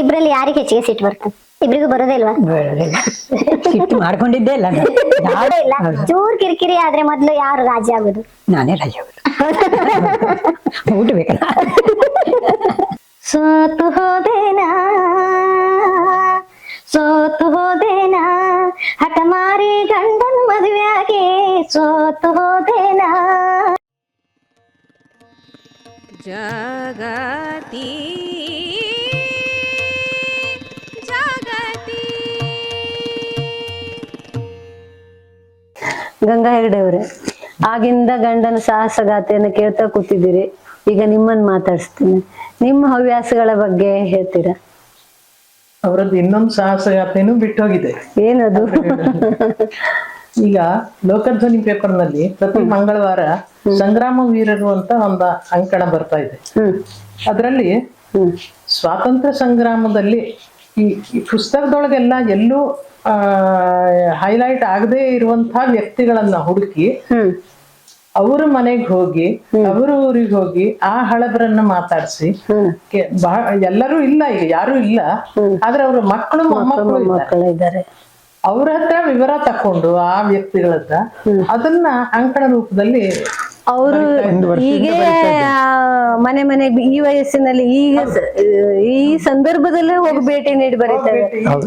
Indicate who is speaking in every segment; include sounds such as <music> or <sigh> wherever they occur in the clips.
Speaker 1: ಇಬ್ರಲ್ಲಿ ಯಾರಿಗೆ ಹೆಚ್ಚಿಗೆ ಸೀಟ್ ಬರ್ತದೆ ಇಬ್ರಿಗೂ ಬರೋದೇ ಇಲ್ವಾ?
Speaker 2: ಸಿಟ್ಟು ಮಾಡ್ಕೊಂಡಿದ್ದೇ ಇಲ್ಲ ನಾನು.
Speaker 1: ಬರೋದೇ ಇಲ್ಲ. ಹೌದು. ಚೂರ್ ಕಿರಿಕಿರಿ ಆದ್ರೆ ಮೊದ್ಲು ಯಾರು ರಾಜಿ ಆಗುದು?
Speaker 2: ನಾನೇ ರಾಜ ಊಟ ಬೇಕಲ್ಲ?
Speaker 1: ಸೋತು ಹೋದೇನಾ? ಸೋತು ಹೋದೇನಾ? ಹಠಮಾರಿ ಗಂಡನ್ ಮದುವೆಯಾಗಿ ಸೋತು ಹೋದೇನಾ?
Speaker 3: ಜಗತೀ
Speaker 4: ಗಂಗಾ ಹೆಗಡೆ ಅವರೇ ಆಗಿಂದ ಗಂಡನ ಸಾಹಸಗಾಥೆಯನ್ನು ಕೇಳ್ತಾ ಕೂತಿದ್ದೀರಿ. ಈಗ ನಿಮ್ಮನ್ನ ಮಾತಾಡಿಸ್ತೀನಿ. ನಿಮ್ಮ ಹವ್ಯಾಸಗಳ ಬಗ್ಗೆ ಹೇಳ್ತೀರಾ?
Speaker 5: ಅವರದ್ದು ಇನ್ನೊಂದು ಸಾಹಸಗಾಥೆನೂ ಬಿಟ್ಟೋಗಿದೆ.
Speaker 4: ಏನದು?
Speaker 5: ಈಗ ಲೋಕಧ್ವನಿ ಪೇಪರ್ನಲ್ಲಿ ಪ್ರತಿ ಮಂಗಳವಾರ ಸಂಗ್ರಾಮ ವೀರರು ಅಂತ ಒಂದು ಅಂಕಣ ಬರ್ತಾ ಇದೆ. ಅದರಲ್ಲಿ ಸ್ವಾತಂತ್ರ್ಯ ಸಂಗ್ರಾಮದಲ್ಲಿ ಈ ಈ ಪುಸ್ತಕದೊಳಗೆಲ್ಲ ಎಲ್ಲೂ ಹೈಲೈಟ್ ಆಗದೆ ಇರುವಂತಹ ವ್ಯಕ್ತಿಗಳನ್ನ ಹುಡುಕಿ ಅವರ ಮನೆಗೆ ಹೋಗಿ ಅವ್ರ ಊರಿಗೆ ಹೋಗಿ ಆ ಹಳಬರನ್ನ ಮಾತಾಡಿಸಿ ಎಲ್ಲರೂ ಇಲ್ಲ ಈಗ ಯಾರು ಇಲ್ಲ ಆದ್ರೆ ಅವ್ರ ಮಕ್ಕಳು ಮೊಮ್ಮಕ್ಕಳು ಇದ್ದಾರೆ.
Speaker 4: ಮಕ್ಕಳು ಇದ್ದಾರೆ.
Speaker 5: ಅವ್ರ ಹತ್ರ ವಿವರ ತಕೊಂಡು ಆ ವ್ಯಕ್ತಿಗಳ ಹತ್ರ ಅದನ್ನ ಅಂಕಣ ರೂಪದಲ್ಲಿ
Speaker 4: ಅವರು ಹೀಗೆ ಮನೆ ಮನೆಗೆ ಈ ವಯಸ್ಸಿನಲ್ಲಿ ಈಗ ಈ ಸಂದರ್ಭದಲ್ಲೇ ಹೋಗಿ ಭೇಟಿ ನೀಡಿ ಬರೀತಾರೆ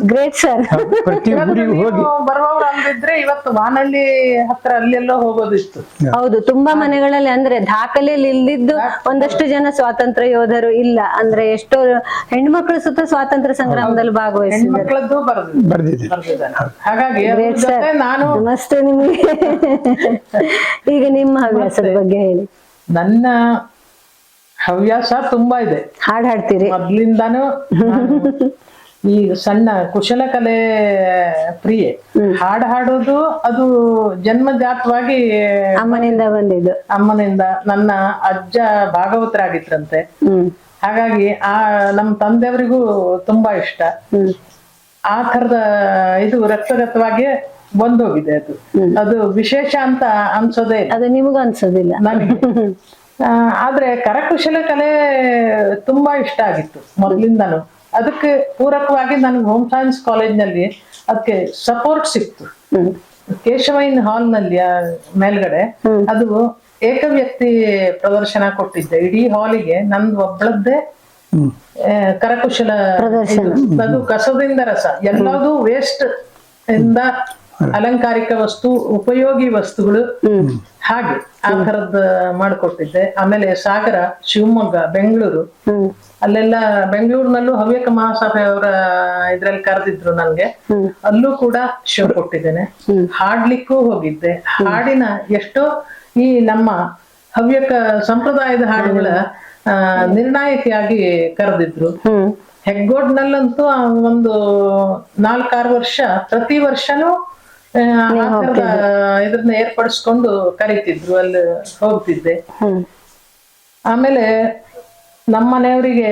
Speaker 4: ಗ್ರೇಟ್ ಸರ್
Speaker 6: ಬರುವವರಂದಿದ್ರೆ ಹೋಗಿ.
Speaker 5: ಬರುವವ್ರು ಅಂದಿದ್ರೆ ಇವತ್ತು ವಾನಲ್ಲಿ ಹತ್ರ ಅಲ್ಲೆಲ್ಲೋ ಹೋಗೋದಿತ್ತು
Speaker 4: ಹೌದು. ತುಂಬಾ ಮನೆಗಳಲ್ಲಿ ಅಂದ್ರೆ ದಾಖಲೆಯಲ್ಲಿ ಇಲ್ದಿದ್ದು ಒಂದಷ್ಟು ಜನ ಸ್ವಾತಂತ್ರ್ಯ ಯೋಧರು ಇಲ್ಲ. ಅಂದ್ರೆ ಎಷ್ಟೋ ಹೆಣ್ಮಕ್ಳು ಸುತ್ತ ಸ್ವಾತಂತ್ರ್ಯ ಸಂಗ್ರಾಮದಲ್ಲಿ ಭಾಗವಹಿಸಿದ್ದಾರೆ.
Speaker 5: ಹಾಗಾಗಿ ನಾನು
Speaker 4: ನಮಸ್ತೆ ನಿಮ್ಗೆ. <laughs> ಈಗ ನಿಮ್ಮ ಹವ್ಯಾಸದ ಬಗ್ಗೆ ಹೇಳಿ.
Speaker 5: ನನ್ನ ಹವ್ಯಾಸ ತುಂಬಾ ಇದೆ.
Speaker 4: ಹಾಡ್ ಹಾಡ್ತೀರಿ.
Speaker 5: ಮೊದ್ಲಿಂದಾನು ಈ ಸಣ್ಣ ಕುಶಲಕಲೆ ಪ್ರಿಯೆ. ಹಾಡು ಹಾಡೋದು ಅದು ಜನ್ಮಜಾತವಾಗಿ
Speaker 4: ಅಮ್ಮನಿಂದ ಬಂದಿದ್ದು.
Speaker 5: ಅಮ್ಮನಿಂದ ನನ್ನ ಅಜ್ಜ ಭಾಗವತರಾಗಿದ್ರಂತೆ. ಹಾಗಾಗಿ ಆ ನಮ್ಮ ತಂದೆಯವರಿಗೂ ತುಂಬಾ ಇಷ್ಟ. ಆ ತರದ ಇದು ರಕ್ತಗತವಾಗಿ ಬಂದೋಗಿದೆ ಅದು. ಅದು ವಿಶೇಷ ಅಂತ ಅನ್ಸೋದೇ ಇಲ್ಲ.
Speaker 4: ಅದು ನಿಮಗೂ ಅನ್ಸೋದಿಲ್ಲ.
Speaker 5: ನನಗೆ. ಆ, ಆದ್ರೆ ಕರಕುಶಲ ಕಲೆ ತುಂಬಾ ಇಷ್ಟ ಆಗಿತ್ತು ಮೊದಲಿಂದನು. ಅದಕ್ಕೆ ಪೂರಕವಾಗಿ ನನಗೆ ಹೋಮ್ ಸೈನ್ಸ್ ಕಾಲೇಜ್ನಲ್ಲಿ ಅದಕ್ಕೆ ಸಪೋರ್ಟ್ ಸಿಕ್ತು.
Speaker 4: ಹ್ಮ್.
Speaker 5: ಕೇಶವೈನ್ ಹಾಲ್ನಲ್ಲಿ ಆ ಮೇಲ್ಗಡೆ ಅದು ಏಕ ವ್ಯಕ್ತಿ ಪ್ರದರ್ಶನ ಕೊಟ್ಟಿದ್ದೆ. ಇಡೀ ಹಾಲಿಗೆ ನಂದು ಒಬ್ಬಳದ್ದೇ ಆ, ಕರಕುಶಲ ಇದು. ಅದು ಕಸದಿಂದ ರಸ. ಎಲ್ಲದೂ ವೇಸ್ಟ್ ಇಂದ ಅಲಂಕಾರಿಕ ವಸ್ತು ಉಪಯೋಗಿ ವಸ್ತುಗಳು. ಹಾಗೆ ಆ ತರದ್ ಮಾಡ್ಕೊಟ್ಟಿದ್ದೆ. ಆಮೇಲೆ ಸಾಗರ ಶಿವಮೊಗ್ಗ ಬೆಂಗಳೂರು. ಅಲ್ಲೆಲ್ಲ ಬೆಂಗಳೂರಿನಲ್ಲೂ ಹವ್ಯಕ ಮಹಾಸಭೆ ಅವರ ಇದ್ರಲ್ಲಿ ಕರೆದಿದ್ರು ನನ್ಗೆ. ಅಲ್ಲೂ ಕೂಡ ಶೋ ಕೊಟ್ಟಿದ್ದೇನೆ. ಹಾಡ್ಲಿಕ್ಕೂ ಹೋಗಿದ್ದೆ. ಹಾಡಿನ ಎಷ್ಟೋ ಈ ನಮ್ಮ ಹವ್ಯಕ ಸಂಪ್ರದಾಯದ ಹಾಡುಗಳ ನಿರ್ಣಾಯಕಿಯಾಗಿ ಕರೆದಿದ್ರು. ಹೆಗ್ಗೋಡ್ನಲ್ಲಂತೂ ಒಂದು ನಾಲ್ಕಾರು ವರ್ಷ ಪ್ರತಿ ವರ್ಷನೂ ಇದನ್ನ ಏರ್ಪಡಿಸ್ಕೊಂಡು ಕರಿತಿದ್ರು ಅಲ್ಲಿ ಹೋಗ್ತಿದ್ದೆ. ಆಮೇಲೆ ನಮ್ಮ ಮನೆಯವರಿಗೆ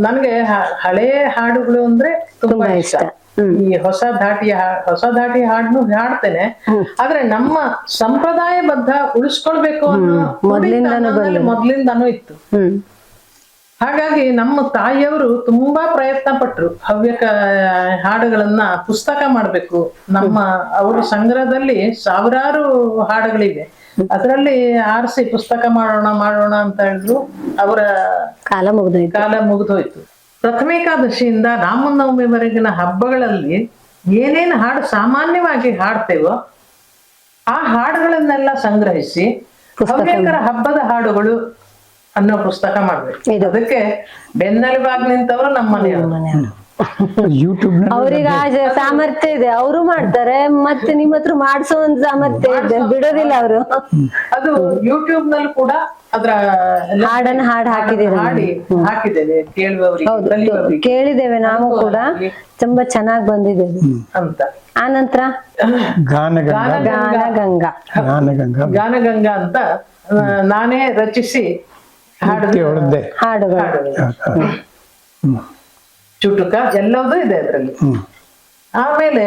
Speaker 5: ನನ್ಗೆ ಹಳೆ ಹಾಡುಗಳು ಅಂದ್ರೆ ತುಂಬಾ ಇಷ್ಟ. ಈ ಹೊಸ ಧಾಟಿಯ ಹಾ- ಹೊಸ ಧಾಟಿ ಹಾಡ್ನು ಹಾಡ್ತೇನೆ. ಆದ್ರೆ ನಮ್ಮ ಸಂಪ್ರದಾಯಬದ್ಧ ಉಳಿಸ್ಕೊಳ್ಬೇಕು ಅನ್ನೋ ಮೊದ್ಲಿಂದಾನು ಇತ್ತು. ಹಾಗಾಗಿ ನಮ್ಮ ತಾಯಿಯವರು ತುಂಬಾ ಪ್ರಯತ್ನ ಪಟ್ರು ಹವ್ಯಕ ಹಾಡುಗಳನ್ನ ಪುಸ್ತಕ ಮಾಡ್ಬೇಕು. ನಮ್ಮ ಅವರ ಸಂಗ್ರಹದಲ್ಲಿ ಸಾವಿರಾರು ಹಾಡುಗಳಿವೆ. ಅದರಲ್ಲಿ ಆರಿಸಿ ಪುಸ್ತಕ ಮಾಡೋಣ ಮಾಡೋಣ ಅಂತ ಹೇಳಿದ್ರು. ಅವರ
Speaker 4: ಕಾಲ ಮುಗಿದೋಯ್ತು.
Speaker 5: ಕಾಲ ಮುಗಿದೋಯ್ತು. ಪ್ರಥಮೇಕಾದಶಿಯಿಂದ ರಾಮನವಮಿವರೆಗಿನ ಹಬ್ಬಗಳಲ್ಲಿ ಏನೇನು ಹಾಡು ಸಾಮಾನ್ಯವಾಗಿ ಹಾಡ್ತೇವೋ ಆ ಹಾಡುಗಳನ್ನೆಲ್ಲ ಸಂಗ್ರಹಿಸಿ ಹವ್ಯಕರ ಹಬ್ಬದ ಹಾಡುಗಳು ಅನ್ನೋ ಪುಸ್ತಕ ಮಾಡ್ಬೇಕು. ಅದಕ್ಕೆ ಬೆನ್ನೆಲುಬಾಗಿ ನಿಂತವರು ನಮ್ಮ ಮನೆಯವರು.
Speaker 6: ಯೂಟ್ಯೂಬ್
Speaker 4: ಅವ್ರಿಗೆ ಆ ಸಾಮರ್ಥ್ಯ ಇದೆ. ಅವರು ಮಾಡ್ತಾರೆ ಮತ್ತೆ ನಿಮ್ಮ ಹತ್ರ ಮಾಡಿಸೋ ಒಂದ್ ಸಾಮರ್ಥ್ಯ ಇದೆ. ಬಿಡೋದಿಲ್ಲ ಅವರು.
Speaker 5: ಅದು ಯೂಟ್ಯೂಬ್ನಲ್ಲಿ ಕೂಡ ಅದ್ರ
Speaker 4: ಹಾಡನ್ನ ಹಾಡ್
Speaker 5: ಹಾಕಿದ್ದೇವೆ ಕೇಳುವವರಿಗೆ
Speaker 4: ಕೇಳಿದ್ದೇವೆ ನಾವು ಕೂಡ. ತುಂಬಾ ಚೆನ್ನಾಗ್ ಬಂದಿದೆ.
Speaker 5: ಅಂತ.
Speaker 4: ಆನಂತರ
Speaker 6: ಗಾನಗಂಗಾ.
Speaker 4: ಗಾನ ಗಂಗಾ
Speaker 6: ಗಾನಗಂಗಾ.
Speaker 5: ಗಾನಗಂಗಾ ಅಂತ ನಾನೇ ರಚಿಸಿ ಹೊಡೆದೆ
Speaker 4: ಹಾಡುಗಳು.
Speaker 5: ಹಾಡುಗಳು ಚುಟುಕ ಎಲ್ಲವೂ ಇದೆ ಅದರಲ್ಲಿ. ಆಮೇಲೆ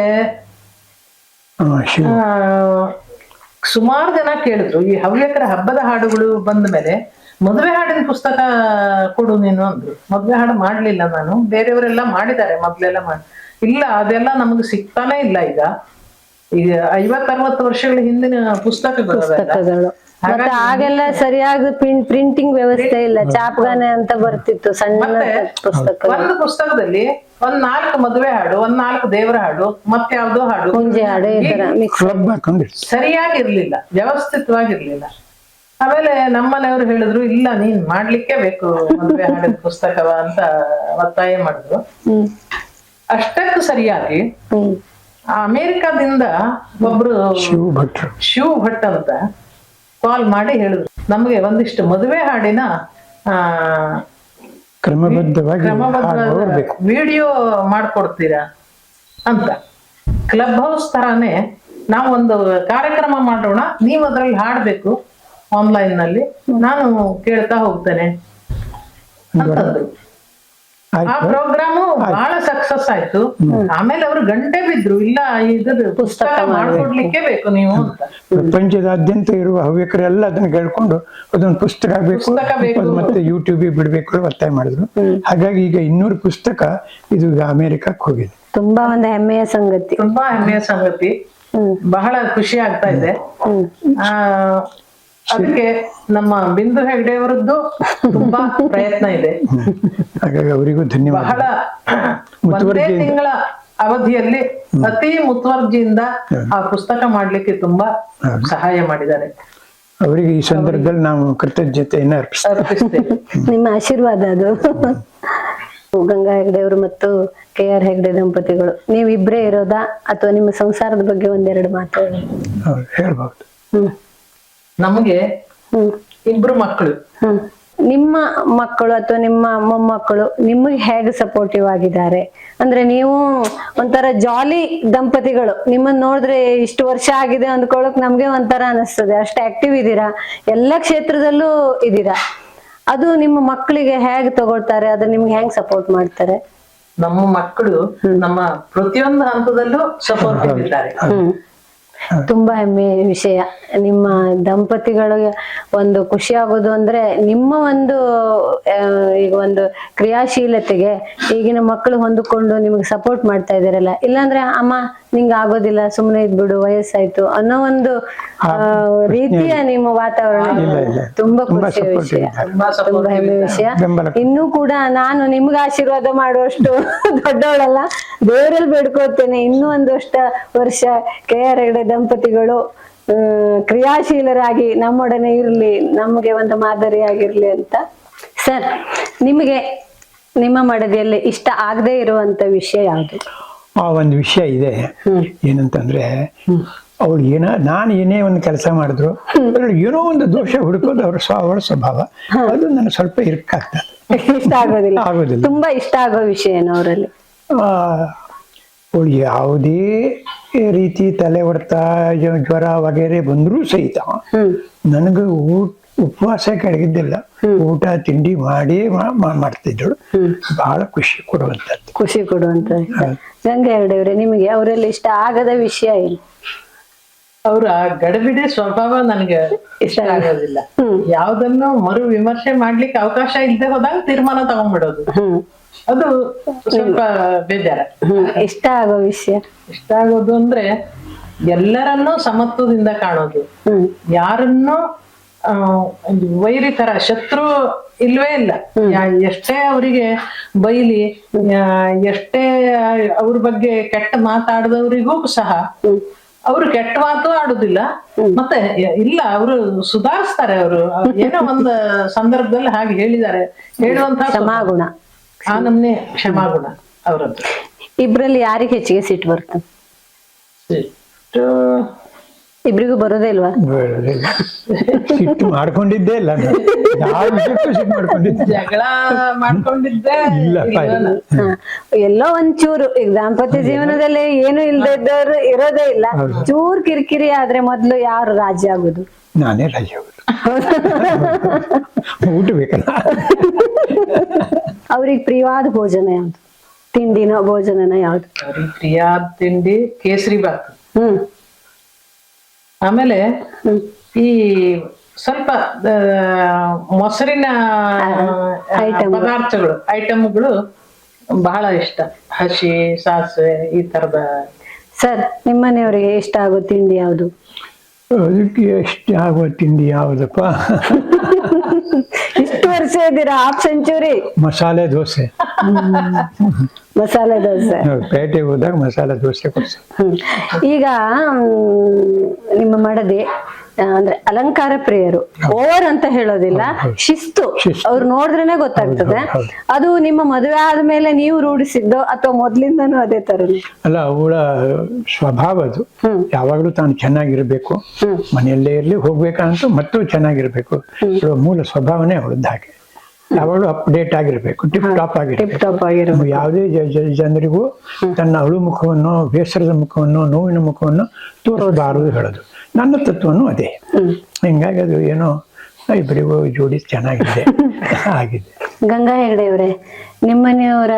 Speaker 6: ಆ,
Speaker 5: ಸುಮಾರು ಜನ ಕೇಳಿದ್ರು ಈ ಹವ್ಯಕರ ಹಬ್ಬದ ಹಾಡುಗಳು ಬಂದ ಮೇಲೆ ಮದುವೆ ಹಾಡಿನ ಪುಸ್ತಕ ಕೊಡು ನೀನು ಅಂದ್ರು. ಮದುವೆ ಹಾಡು ಮಾಡ್ಲಿಲ್ಲ ನಾನು. ಬೇರೆಯವರೆಲ್ಲ ಮಾಡಿದ್ದಾರೆ ಮೊದ್ಲೆಲ್ಲ ಮಾಡಿ ಇಲ್ಲ ಅದೆಲ್ಲ ನಮ್ಗೆ ಸಿಗ್ತಾನೆ ಇಲ್ಲ ಈಗ. ಈಗ ಐವತ್ತರವತ್ತು ವರ್ಷಗಳ ಹಿಂದಿನ. ಪುಸ್ತಕಗಳು.
Speaker 4: ಮತ್ತೆ ಆಗೆಲ್ಲ ಸರಿಯಾಗಿ ಪ್ರಿಂಟಿಂಗ್ ವ್ಯವಸ್ಥೆ ಇಲ್ಲ. ಚಾಪ್ಗಾನೆ ಅಂತ ಬರ್ತಿತ್ತು. ಸಣ್ಣ ಪುಸ್ತಕ.
Speaker 5: ಒಂದು ಪುಸ್ತಕದಲ್ಲಿ ಒಂದ್ ನಾಲ್ಕು ಮದುವೆ ಹಾಡು ಒಂದ್ ನಾಲ್ಕು ದೇವರ ಹಾಡು ಮತ್ತೆ ಯಾವ್ದೋ ಹಾಡು.
Speaker 4: ಮುಂಜೆ ಹಾಡು ಈ ತರ
Speaker 6: ಹಾಕೊಂಡಿರ್ತಾರೆ
Speaker 5: ಸರಿಯಾಗಿರ್ಲಿಲ್ಲ ವ್ಯವಸ್ಥಿತವಾಗಿರ್ಲಿಲ್ಲ. ಆಮೇಲೆ ನಮ್ಮನೆಯವರು ಹೇಳಿದ್ರು ಇಲ್ಲ ನೀನ್ ಮಾಡ್ಲಿಕ್ಕೆ ಬೇಕು ಮದುವೆ ಹಾಡಿದ ಪುಸ್ತಕವ ಅಂತ ಒತ್ತಾಯ ಮಾಡಿದ್ರು.
Speaker 4: ಹ್ಮ್.
Speaker 5: ಅಷ್ಟಕ್ಕೂ ಸರಿಯಾಗಿ ಅಮೆರಿಕಾದಿಂದ ಒಬ್ರು
Speaker 6: ಶಿವ ಭಟ್
Speaker 5: ಶಿವ್ ಭಟ್ ಅಂತ ಕಾಲ್ ಮಾಡಿ ಹೇಳಿದ್ರು. ನಮಗೆ ಒಂದಿಷ್ಟು ಮದುವೆ ಹಾಡಿನ
Speaker 6: ಕ್ರಮಬದ್ಧವಾಗಿ
Speaker 5: ವಿಡಿಯೋ ಮಾಡ್ಕೊಡ್ತೀರಾ ಅಂತ. ಕ್ಲಬ್ ಹೌಸ್ ತರಾನೇ ನಾವು ಒಂದು ಕಾರ್ಯಕ್ರಮ ಮಾಡೋಣ ನೀವು ಅದ್ರಲ್ಲಿ ಹಾಡ್ಬೇಕು ಆನ್ಲೈನ್ನಲ್ಲಿ. ನಾನು ಕೇಳ್ತಾ ಹೋಗ್ತೇನೆ. ಅಂತಂದ್ರು. ಆ ಪ್ರೋಗ್ರಾಮ್ ಬಹಳ ಸಕ್ಸಸ್ ಆಯ್ತು. ಆಮೇಲೆ ಅವರು ಗಂಟೆ ಬಿದ್ರು. ಇಲ್ಲ ಇದ್ರ ಪುಸ್ತಕ ಮಾಡ್ಕೊಡ್ಲಿಕ್ಕೆ ಬೇಕು ನೀವು ಅಂತ.
Speaker 6: ಪ್ರಪಂಚದಾದ್ಯಂತ ಇರುವ ಹವ್ಯಕರೆಲ್ಲ ಅದನ್ನ ಕೇಳ್ಕೊಂಡು ಅದೊಂದು ಪುಸ್ತಕ ಬೇಕು
Speaker 5: ಪುಸ್ತಕ ಬೇಕು.
Speaker 6: ಮತ್ತೆ ಯೂಟ್ಯೂಬ್ ಬಿಡ್ಬೇಕು ಒತ್ತಾಯ ಮಾಡಿದ್ರು. ಹಾಗಾಗಿ ಈಗ ಇನ್ನೂರು ಪುಸ್ತಕ ಇದು ಈಗ ಅಮೆರಿಕಕ್ಕೆ ಹೋಗಿದೆ.
Speaker 4: ತುಂಬಾ ಒಂದು ಹೆಮ್ಮೆಯ ಸಂಗತಿ.
Speaker 5: ತುಂಬಾ ಹೆಮ್ಮೆಯ ಸಂಗತಿ. ಬಹಳ ಖುಷಿ ಆಗ್ತಾ ಇದೆ. ಆ ಅದಕ್ಕೆ ನಮ್ಮ ಬಿಂದು ಹೆಗ್ಡೆ ಅವರದ್ದು ತುಂಬಾ ಪ್ರಯತ್ನ ಇದೆ.
Speaker 6: ಹಾಗಾಗಿ ಅವರಿಗೂ ಧನ್ಯವಾದ
Speaker 5: ಬಹಳ ಒಂದೇ. ತಿಂಗಳ ಅವಧಿಯಲ್ಲಿ ಅತಿ ಮುತುವರ್ಜಿಯಿಂದ ಆ ಪುಸ್ತಕ ಮಾಡ್ಲಿಕ್ಕೆ ತುಂಬಾ ಸಹಾಯ ಮಾಡಿದ್ದಾರೆ.
Speaker 6: ಅವರಿಗೆ ಈ ಸಂದರ್ಭದಲ್ಲಿ ನಾವು ಕೃತಜ್ಞತೆಯನ್ನು ಅರ್ಪಿಸ್ತೇವೆ.
Speaker 4: ನಿಮ್ಮ ಆಶೀರ್ವಾದ ಅದು. ಗಂಗಾ ಹೆಗ್ಡೆ ಅವರು ಮತ್ತು ಕೆ ಆರ್ ಹೆಗ್ಡೆ ದಂಪತಿಗಳು. ನೀವಿಬ್ರೇ ಇರೋದಾ ಅಥವಾ ನಿಮ್ಮ ಸಂಸಾರದ ಬಗ್ಗೆ ಒಂದೆರಡು ಮಾತು
Speaker 6: ಹೇಳಬಹುದು ಹೇಳ್ಬಹುದು.
Speaker 4: ಹ್ಮ್.
Speaker 5: ನಮಗೆ
Speaker 4: ಹ್ಮ್.
Speaker 5: ಇಬ್ರು ಮಕ್ಕಳು
Speaker 4: ಹ್ಮ್. ನಿಮ್ಮ ಮಕ್ಕಳು ಅಥವಾ ನಿಮ್ಮ ಮೊಮ್ಮಕ್ಕಳು ನಿಮಗೆ ಹೇಗೆ ಸಪೋರ್ಟಿವ್ ಆಗಿದ್ದಾರೆ? ಅಂದ್ರೆ ನೀವು ಒಂಥರ ಜಾಲಿ ದಂಪತಿಗಳು. ನಿಮ್ಮನ್ನ ನೋಡಿದ್ರೆ ಇಷ್ಟು ವರ್ಷ ಆಗಿದೆ ಅಂದ್ಕೊಳಕ್ ನಮ್ಗೆ ಒಂಥರ ಅನಿಸ್ತದೆ. ಅಷ್ಟು ಆಕ್ಟಿವ್ ಇದ್ದೀರಾ? ಎಲ್ಲ ಕ್ಷೇತ್ರದಲ್ಲೂ ಇದ್ದೀರಾ? ಅದು ನಿಮ್ಮ ಮಕ್ಕಳಿಗೆ ಹೇಗ್ ತಗೊಳ್ತಾರೆ? ಅದು ನಿಮ್ಗೆ ಹೆಂಗ್ ಸಪೋರ್ಟ್ ಮಾಡ್ತಾರೆ?
Speaker 5: ನಮ್ಮ ಮಕ್ಕಳು ನಮ್ಮ ಪ್ರತಿಯೊಂದು ಹಂತದಲ್ಲೂ ಸಪೋರ್ಟ್ ಇದ್ದಾರೆ
Speaker 4: ಹ್ಮ್. ತುಂಬಾ ಹೆಮ್ಮೆ ವಿಷಯ. ನಿಮ್ಮ ದಂಪತಿಗಳಿಗೆ ಒಂದು ಖುಷಿ ಆಗೋದು ಅಂದ್ರೆ ನಿಮ್ಮ ಒಂದು ಆ, ಈಗ ಒಂದು ಕ್ರಿಯಾಶೀಲತೆಗೆ ಈಗಿನ ಮಕ್ಕಳು ಹೊಂದಿಕೊಂಡು ನಿಮಗೆ ಸಪೋರ್ಟ್ ಮಾಡ್ತಾ ಇದಾರಲ್ಲ ಇಲ್ಲಾಂದ್ರೆ ಅಮ್ಮ ನಿಂಗೆ ಆಗೋದಿಲ್ಲ ಸುಮ್ಮನೆ ಇದ್ಬಿಡು ವಯಸ್ಸಾಯ್ತು ಅನ್ನೋ ಒಂದು ಆ, ರೀತಿಯ ನಿಮ್ಮ ವಾತಾವರಣ. ತುಂಬಾ
Speaker 6: ತುಂಬಾ
Speaker 4: ಖುಷಿಯ ವಿಷಯ.
Speaker 5: ತುಂಬಾ
Speaker 4: ಹೆಮ್ಮೆ ವಿಷಯ. ಇನ್ನೂ ಕೂಡ ನಾನು ನಿಮ್ಗೆ ಆಶೀರ್ವಾದ ಮಾಡುವಷ್ಟು <laughs> ದೊಡ್ಡವಳಲ್ಲ. ದೇವರಲ್ಲಿ ಬೇಡ್ಕೋತೇನೆ ಇನ್ನೂ ಒಂದಷ್ಟು ವರ್ಷ ಕೆ ಆರ್ ಹೆಗಡೆ ದಂಪತಿಗಳು ಕ್ರಿಯಾಶೀಲರಾಗಿ ನಮ್ಮೊಡನೆ ಇರಲಿ ನಮಗೆ ಒಂದು ಮಾದರಿಯಾಗಿರ್ಲಿ ಅಂತ. ಸರ್ ನಿಮಗೆ ನಿಮ್ಮ ಮಡದಿಯಲ್ಲಿ ಇಷ್ಟ ಆಗದೆ ಇರುವಂತ ವಿಷಯ ಯಾವುದು?
Speaker 6: ಆ ಒಂದು ವಿಷಯ ಇದೆ. ಏನಂತಂದ್ರೆ ಅವಳು ಏನ ನಾನು ಏನೇ ಒಂದು ಕೆಲಸ ಮಾಡಿದ್ರು ಅದ್ರಲ್ಲಿ ಏನೋ ಒಂದು ದೋಷ ಹುಡುಕೋದು ಅವ್ರ ಸ್ವ ಅವಳ ಸ್ವಭಾವ. ಅದು ನನಗೆ ಸ್ವಲ್ಪ ಇರ್ಕಾಗ್ತದೆ.
Speaker 4: ಇಷ್ಟ ಆಗೋದಿಲ್ಲ.
Speaker 6: ಆಗೋದಿಲ್ಲ.
Speaker 4: ತುಂಬಾ ಇಷ್ಟ ಆಗೋ ವಿಷಯ ಏನು ಅವರಲ್ಲಿ?
Speaker 6: ಯಾವುದೇ ರೀತಿ ತಲೆ ಹೊಡೆತ ಜ್ವರ ವಗೇರೆ ಬಂದರೂ ಸಹಿತ ನನಗೆ ಊಟ ಉಪವಾಸ ಕೆಳಗಿದ್ದಿಲ್ಲ. ಊಟ ತಿಂಡಿ ಮಾಡಿ ಮಾಡ್ತಿದ್ರು ಬಹಳ ಖುಷಿ ಕೊಡುವಂತದ್ದು
Speaker 4: ಖುಷಿ ಕೊಡುವಂತ ಗಂಗಾ ಹೆಗಡೆಯವ್ರೆ ನಿಮಗೆ ಅವರಲ್ಲಿ ಇಷ್ಟ ಆಗದ ವಿಷಯ ಏನು?
Speaker 5: ಅವ್ರ ಆ ಗಡಬಿಡಿ ಸ್ವಭಾವ ನನಗೆ ಇಷ್ಟ ಆಗೋದಿಲ್ಲ. ಯಾವ್ದನ್ನು ಮರು ವಿಮರ್ಶೆ ಮಾಡ್ಲಿಕ್ಕೆ ಅವಕಾಶ ಇಲ್ಲದೆ ಹೋದಾಗ ತೀರ್ಮಾನ ತಗೊಂಡ್ಬಿಡೋದು. ಅದು ಸ್ವಲ್ಪ ಬೇಜಾರ.
Speaker 4: ಇಷ್ಟ ಆಗೋ ವಿಷಯ.
Speaker 5: ಇಷ್ಟ ಆಗೋದು ಅಂದ್ರೆ ಎಲ್ಲರನ್ನೂ ಸಮತ್ವದಿಂದ ಕಾಣೋದು. ಯಾರನ್ನು ಒಂದು ವೈರಿ ತರ ಶತ್ರು ಇಲ್ವೇ ಇಲ್ಲ. ಎಷ್ಟೇ ಅವರಿಗೆ ಬೈಲಿ ಎಷ್ಟೇ ಅವ್ರ ಬಗ್ಗೆ ಕೆಟ್ಟ ಮಾತಾಡದವರಿಗೂ ಸಹ ಅವರು ಕೆಟ್ಟ ಮಾತು ಆಡುದಿಲ್ಲ. ಮತ್ತೆ ಇಲ್ಲ ಅವರು ಸುಧಾರಿಸ್ತಾರೆ ಅವರು ಏನೋ ಒಂದು <laughs> ಸಂದರ್ಭದಲ್ಲಿ ಹಾಗೆ ಹೇಳಿದ್ದಾರೆ. ಹೇಳುವಂತ
Speaker 4: ಕ್ಷಮಾಗುಣ.
Speaker 5: ಆ ನಮ್ನೆ ಕ್ಷಮಾಗುಣ ಅವರದ್ದು.
Speaker 4: ಇಬ್ರಲ್ಲಿ ಯಾರಿಗೆ ಹೆಚ್ಚಿಗೆ ಸಿಟ್ಟು ಬರ್ತದೆ
Speaker 5: ಸಿಟ್ಟು
Speaker 4: ಇಬ್ರಿಗೂ ಬರೋದೇ ಇಲ್ವಾ?
Speaker 6: ಬರೋದಿಲ್ಲ. ಸಿಟ್ಟು ಮಾಡ್ಕೊಂಡಿದ್ದೇ ಇಲ್ಲ ನಾನು. ಯಾವ ವಿಷಯಕ್ಕೂ ಸಿಟ್ಟು ಮಾಡ್ಕೊಂಡಿದ್ದೆ
Speaker 5: ಜಗಳ ಮಾಡ್ಕೊಂಡಿದ್ದೆ.
Speaker 6: ಇಲ್ಲಪ್ಪ.
Speaker 4: ಹ. ಎಲ್ಲೋ ಒಂಚೂರು ಈಗ ದಾಂಪತ್ಯ ಜೀವನದಲ್ಲಿ ಏನು ಇಲ್ದೇ ಇದ್ದವ್ರು ಇರೋದೇ ಇಲ್ಲ. ಚೂರ್ ಕಿರಿಕಿರಿ ಆದ್ರೆ ಮೊದ್ಲು ಯಾರು ರಾಜಿ ಆಗುದು?
Speaker 6: ನಾನೇ ರಾಜಿ ಆಗೋದು. ಊಟ ಬೇಕಲ್ಲ?
Speaker 4: ಅವ್ರಿಗೆ ಪ್ರಿಯವಾದ ಭೋಜನ ಯಾವ್ದು? ತಿಂಡಿನ ಭೋಜನನ ಯಾವ್ದು?
Speaker 5: ಅವ್ರಿಗೆ ಪ್ರಿಯಾದ ತಿಂಡಿ ಕೇಸರಿ ಬಾತ್
Speaker 4: ಹ್ಮ್.
Speaker 5: ಆಮೇಲೆ ಈ ಸ್ವಲ್ಪ ಮೊಸರಿನ ಮೊಸರಿನ ಪದಾರ್ಥಗಳು ಐಟಮ್ಗಳು ಬಹಳ ಇಷ್ಟ. ಹಸಿ ಸಾಸಿವೆ ಈ ತರದ.
Speaker 4: ಸರ್ ನಿಮ್ಮನೆಯವರಿಗೆ ಇಷ್ಟ ಆಗೋ ತಿಂಡಿ ಯಾವುದು?
Speaker 6: ಅದಕ್ಕೆ ಎಷ್ಟು ಆಗುವ ತಿಂಡಿ ಯಾವುದಪ್ಪ? <laughs>
Speaker 4: ವರ್ಷ ಇದ್ದೀರಾ? Half century
Speaker 6: masala dosa.
Speaker 4: ಮಸಾಲೆ ದೋಸೆ.
Speaker 6: ಪೇಟೆ ಪೇಟೆಗೆ ಹೋದಾಗ ಮಸಾಲೆ ದೋಸೆ
Speaker 4: ಕೊಡ್ಸ. ಈಗ ನಿಮ್ಮ ಮಡದಿ. ಅಂದ್ರೆ ಅಲಂಕಾರ ಪ್ರಿಯರು. ಓವರ್ ಅಂತ ಹೇಳೋದಿಲ್ಲ ಶಿಸ್ತು. ಅವ್ರು ನೋಡಿದ್ರೇನೆ ಗೊತ್ತಾಗ್ತದೆ. ಅದು ನಿಮ್ಮ ಮದುವೆ ಆದ್ಮೇಲೆ ನೀವು ರೂಢಿಸಿದ್ದು ಅಥವಾ ಮೊದ್ಲಿಂದನೂ ಅದೇ ತರ
Speaker 6: ಅಲ್ಲ ಅವಳ ಸ್ವಭಾವ ಅದು. ಯಾವಾಗ್ಲೂ ತಾನು ಚೆನ್ನಾಗಿರ್ಬೇಕು. ಮನೆಯಲ್ಲೇ ಇರ್ಲಿ ಹೋಗ್ಬೇಕಂತೂ ಮತ್ತು ಚೆನ್ನಾಗಿರ್ಬೇಕು. ಮೂಲ ಸ್ವಭಾವನೆ ಅವಳದ್ದು ಹಾಗೆ. ಯಾವಾಗಲೂ ಅಪ್ಡೇಟ್ ಆಗಿರ್ಬೇಕು ಟಿಪ್ ಟಾಪ್ ಆಗಿರ್ಬೇಕು. ಯಾವುದೇ ಜನರಿಗೂ ತನ್ನ ಅಳು ಮುಖವನ್ನು ಬೇಸರದ ಮುಖವನ್ನು ನೋವಿನ ಮುಖವನ್ನು ತೋರಿಸಬಾರದು ಹೇಳೋದು. ನನ್ನ ತತ್ವನು ಅದೇ. ಹಿಂಗಾಗಿ ಅದು ಏನೋ ಇಬ್ಬರಿಗೂ ಜೋಡಿ ಚೆನ್ನಾಗಿದೆ. <laughs> ಆಗಿದೆ.
Speaker 4: ಗಂಗಾ ಹೆಗಡೆ ಅವರೇ ನಿಮ್ಮನೆಯವರ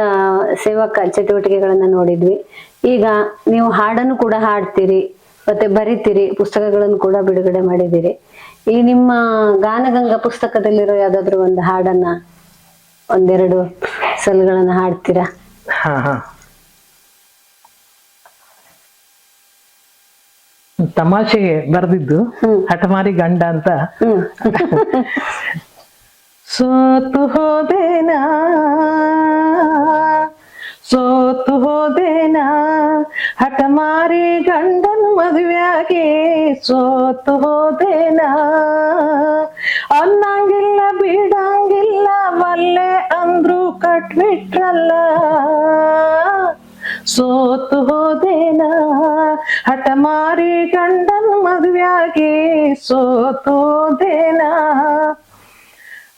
Speaker 4: ಸೇವಕ ಚಟುವಟಿಕೆಗಳನ್ನ ನೋಡಿದ್ವಿ. ಈಗ ನೀವು ಹಾಡನ್ನು ಕೂಡ ಹಾಡ್ತೀರಿ ಮತ್ತೆ ಬರಿತೀರಿ ಪುಸ್ತಕಗಳನ್ನು ಕೂಡ ಬಿಡುಗಡೆ ಮಾಡಿದ್ದೀರಿ. ಈ ನಿಮ್ಮ ಗಾನಗಂಗಾ ಪುಸ್ತಕದಲ್ಲಿರೋ ಯಾವ್ದಾದ್ರು ಒಂದು ಹಾಡನ್ನ ಒಂದೆರಡು ಸಲ್ಗಳನ್ನ ಹಾಡ್ತೀರಾ?
Speaker 5: ತಮಾಷೆಗೆ ಬರ್ದಿದ್ದು ಹಠಮಾರಿ ಗಂಡ ಅಂತ. ಸೋತು ಹೋದೇನಾ? ಸೋತು ಹೋದೇನಾ? ಹಠಮಾರಿ ಗಂಡನ ಮದುವೆಯಾಗಿ ಸೋತು ಹೋದೇನಾ? ಅನ್ನಂಗಿಲ್ಲ ಬಿಡಂಗಿಲ್ಲ ಮಲ್ಲೆ ಅಂದ್ರು ಕಟ್ಬಿಟ್ರಲ್ಲ. ಸೋತು ಹೋದೇನಾ? ಹಠಮಾರಿ ಗಂಡನ ಮದುವೆಯಾಗಿ ಸೋತು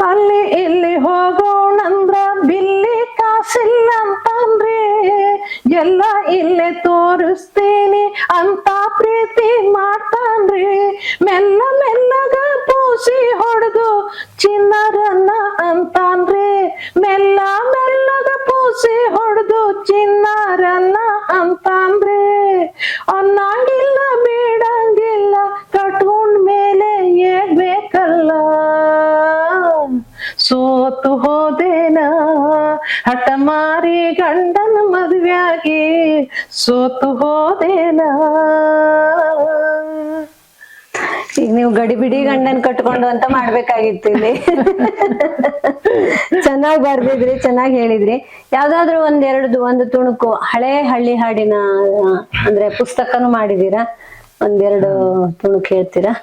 Speaker 5: ಅಲ್ಲಿ ಇಲ್ಲಿ ಹೋಗೋಣಂದ್ರ ಬಿಲ್ಲಿ ಕಾಸಿಲ್ಲ ಅಂತಂದ್ರೆ ಎಲ್ಲ ಇಲ್ಲೇ ತೋರಿಸ್ತೀನಿ ಅಂತ ಪ್ರೀತಿ ಮಾಡ್ತಾನ್ರಿ. ಮೆಲ್ಲ ಸೋತು ಹೋದೇನಾ
Speaker 4: ಈಗ ನೀವು ಗಡಿಬಿಡಿ ಗಂಡನ್ ಕಟ್ಕೊಂಡು ಅಂತ ಮಾಡ್ಬೇಕಾಗಿತ್ತು ಇಲ್ಲಿ. ಚೆನ್ನಾಗಿ ಬರ್ದಿದ್ರಿ ಚೆನ್ನಾಗಿ ಹೇಳಿದ್ರಿ. ಯಾವ್ದಾದ್ರು ಒಂದೆರಡು ಒಂದು ತುಣುಕು ಹಳೆ ಹಳ್ಳಿ ಹಾಡಿನ ಅಂದ್ರೆ ಪುಸ್ತಕನು ಮಾಡಿದೀರಾ ಒಂದೆರಡು ತುಣುಕು ಹೇಳ್ತೀರಾ?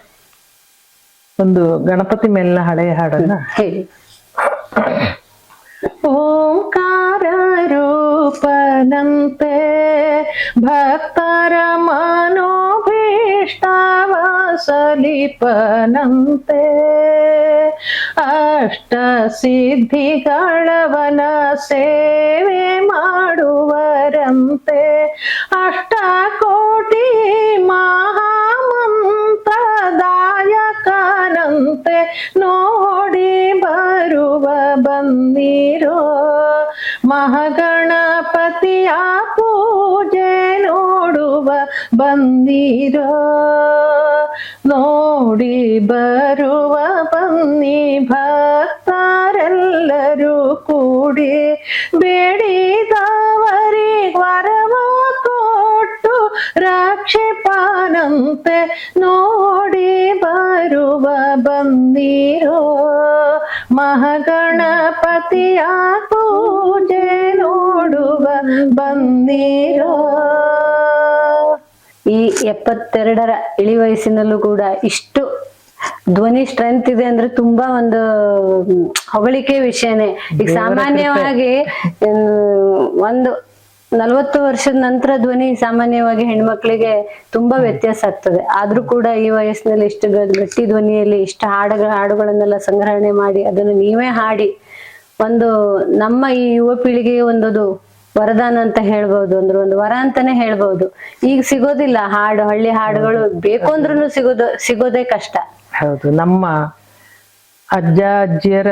Speaker 5: ಒಂದು ಗಣಪತಿ ಮೇಲಿನ ಹಳೆಯ ಹಾಡನ್ನ.
Speaker 4: ಹೇಳಿ.
Speaker 5: ಓಂಕಾರ ರೂಪನಂತೆ ಭಕ್ತರ ಮನೋಭೀಷ್ಟವಾಸಲಿಪನಂತೆ ಅಷ್ಟ ಸಿದ್ಧಿಗಳವನ ಸೇವೆ ಮಾಡುವರಂತೆ ಅಷ್ಟ ಕೋಟಿ ಮಹಾಮಂತ್ರದಾಯಕನಂತೆ ನೋಡಿ ಬರುವ ಬಂದಿರೋ ಮಹಾಗಣಪತಿಯ ಪೂಜೆ ನೋಡುವ ಬಂದಿರೋ ನೋಡಿ ಬರುವ ಬನ್ನಿ ಭಕ್ತರೆಲ್ಲರೂ ಕೂಡಿ ಬೇಡಿದವರಿ ವರವ ಕೊಟ್ಟು ರಕ್ಷಿಪಾನಂತೆ ನೋಡಿ ಬರುವ ಬಂದಿರೋ ಮಹಾಗಣಪತಿಯ ಪೂಜೆ ನೋಡುವ ಬಂದಿರೋ.
Speaker 4: ಈ ಎಪ್ಪತ್ತೆರಡರ ಇಳಿ ವಯಸ್ಸಿನಲ್ಲೂ ಕೂಡ ಇಷ್ಟು ಧ್ವನಿ ಸ್ಟ್ರೆಂತ್ ಇದೆ ಅಂದ್ರೆ ತುಂಬಾ ಒಂದು ಹೊಗಳಿಕೆ ವಿಷಯನೇ. ಈಗ ಸಾಮಾನ್ಯವಾಗಿ ಒಂದು ನಲವತ್ತು ವರ್ಷದ ನಂತರ ಧ್ವನಿ ಸಾಮಾನ್ಯವಾಗಿ ಹೆಣ್ಮಕ್ಳಿಗೆ ತುಂಬಾ ವ್ಯತ್ಯಾಸ ಆಗ್ತದೆ. ಆದ್ರೂ ಕೂಡ ಈ ವಯಸ್ಸಿನಲ್ಲಿ ಇಷ್ಟು ಗಟ್ಟಿ ಧ್ವನಿಯಲ್ಲಿ ಇಷ್ಟು ಹಾಡುಗಳ ಹಾಡುಗಳನ್ನೆಲ್ಲ ಸಂಗ್ರಹಣೆ ಮಾಡಿ ಅದನ್ನು ನೀವೇ ಹಾಡಿ. ಒಂದು ನಮ್ಮ ಈ ಯುವ ಪೀಳಿಗೆಗೆ ಒಂದದು ವರದಾನ ಅಂತ ಹೇಳ್ಬಹುದು ಅಂದ್ರೆ ಒಂದು ವರ ಅಂತಾನೆ ಹೇಳ್ಬಹುದು ಈಗ ಸಿಗೋದಿಲ್ಲ ಹಾಡು ಹಳ್ಳಿ ಹಾಡುಗಳು ಬೇಕು ಅಂದ್ರೂ ಸಿಗೋದು ಸಿಗೋದೇ ಕಷ್ಟ.
Speaker 5: ಹೌದು. ನಮ್ಮ ಅಜ್ಜ ಅಜ್ಜಿಯರ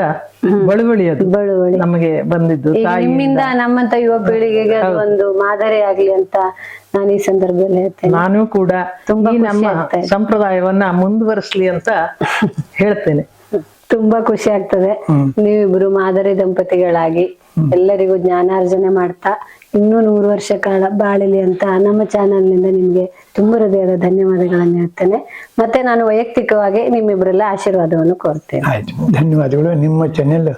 Speaker 5: ಬಳುವಳಿ ಅದು
Speaker 4: ಬಳುವಳಿ.
Speaker 5: ನಮಗೆ ಬಂದಿದ್ದು
Speaker 4: ನಿಮ್ಮಿಂದ ನಮ್ಮಂತ ಯುವ ಪೀಳಿಗೆಗೆ ಒಂದು ಮಾದರಿ ಆಗ್ಲಿ ಅಂತ ನಾನು ಈ ಸಂದರ್ಭದಲ್ಲಿ ಹೇಳ್ತೇನೆ.
Speaker 5: ನಾನು ಕೂಡ
Speaker 4: ತುಂಬಾ
Speaker 5: ಈ ನಮ್ಮ ಸಂಪ್ರದಾಯವನ್ನ ಮುಂದುವರಿಸ್ಲಿ ಅಂತ <laughs> ಹೇಳ್ತೇನೆ.
Speaker 4: ತುಂಬಾ ಖುಷಿ ಆಗ್ತದೆ. ನೀವಿಬ್ರು ಮಾದರಿ ದಂಪತಿಗಳಾಗಿ ಎಲ್ಲರಿಗೂ ಜ್ಞಾನಾರ್ಜನೆ ಮಾಡ್ತಾ ಇನ್ನೂ ನೂರು ವರ್ಷ ಕಾಲ ಬಾಳಿಲಿ ಅಂತ ನಮ್ಮ ಚಾನೆಲ್ನಿಂದ ನಿಮ್ಗೆ ತುಂಬ ಹೃದಯದ ಧನ್ಯವಾದಗಳನ್ನು ಹೇಳ್ತೇನೆ. ಮತ್ತೆ ನಾನು ವೈಯಕ್ತಿಕವಾಗಿ ನಿಮ್ಮಿಬ್ಬರೆಲ್ಲ ಆಶೀರ್ವಾದವನ್ನು ಕೋರ್ತೇನೆ.
Speaker 6: ಆಯ್ತು. ಧನ್ಯವಾದಗಳು. ನಿಮ್ಮ ಚಾನೆಲ್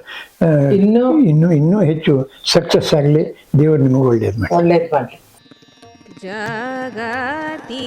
Speaker 5: ಇನ್ನೂ?
Speaker 6: ಇನ್ನೂ ಇನ್ನೂ ಹೆಚ್ಚು ಸಕ್ಸಸ್ ಆಗಲಿ ದೇವರು ನಿಮಗೆ ಒಳ್ಳೇದು ಮಾಡಿ
Speaker 5: ಒಳ್ಳೇದ್ ಮಾಡ್ಲಿ.
Speaker 3: ಜಗತಿ